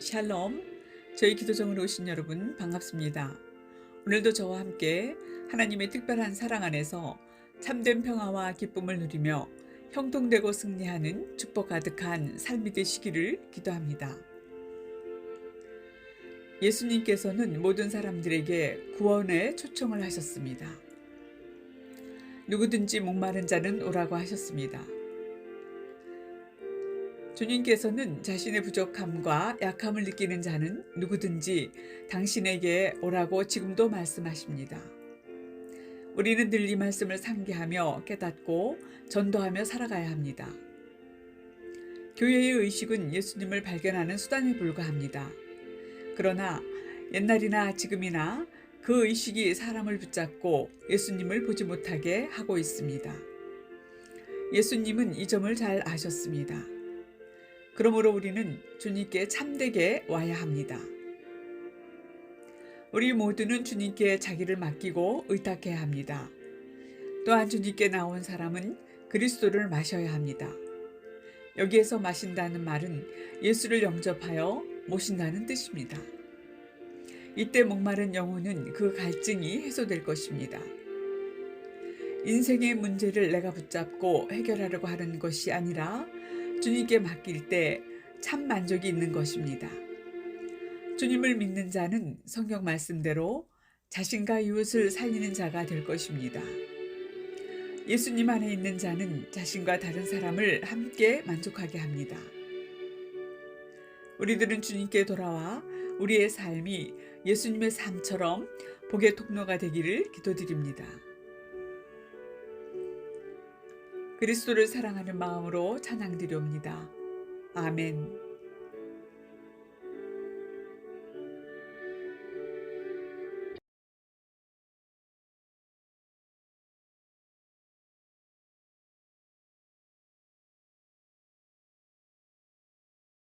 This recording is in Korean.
샬롬. 저희 기도정으로 오신 여러분 반갑습니다. 오늘도 저와 함께 하나님의 특별한 사랑 안에서 참된 평화와 기쁨을 누리며 형통되고 승리하는 축복 가득한 삶이 되시기를 기도합니다. 예수님께서는 모든 사람들에게 구원의 초청을 하셨습니다. 누구든지 목마른 자는 오라고 하셨습니다. 주님께서는 자신의 부족함과 약함을 느끼는 자는 누구든지 당신에게 오라고 지금도 말씀하십니다. 우리는 늘 이 말씀을 상기하며 깨닫고 전도하며 살아가야 합니다. 교회의 의식은 예수님을 발견하는 수단에 불과합니다. 그러나 옛날이나 지금이나 그 의식이 사람을 붙잡고 예수님을 보지 못하게 하고 있습니다. 예수님은 이 점을 잘 아셨습니다. 그러므로 우리는 주님께 참되게 와야 합니다. 우리 모두는 주님께 자기를 맡기고 의탁해야 합니다. 또한 주님께 나온 사람은 그리스도를 마셔야 합니다. 여기에서 마신다는 말은 예수를 영접하여 모신다는 뜻입니다. 이때 목마른 영혼은 그 갈증이 해소될 것입니다. 인생의 문제를 내가 붙잡고 해결하려고 하는 것이 아니라 주님께 맡길 때 참 만족이 있는 것입니다. 주님을 믿는 자는 성경 말씀대로 자신과 이웃을 살리는 자가 될 것입니다. 예수님 안에 있는 자는 자신과 다른 사람을 함께 만족하게 합니다. 우리들은 주님께 돌아와 우리의 삶이 예수님의 삶처럼 복의 통로가 되기를 기도드립니다. 그리스도를 사랑하는 마음으로 찬양드리옵니다. 아멘.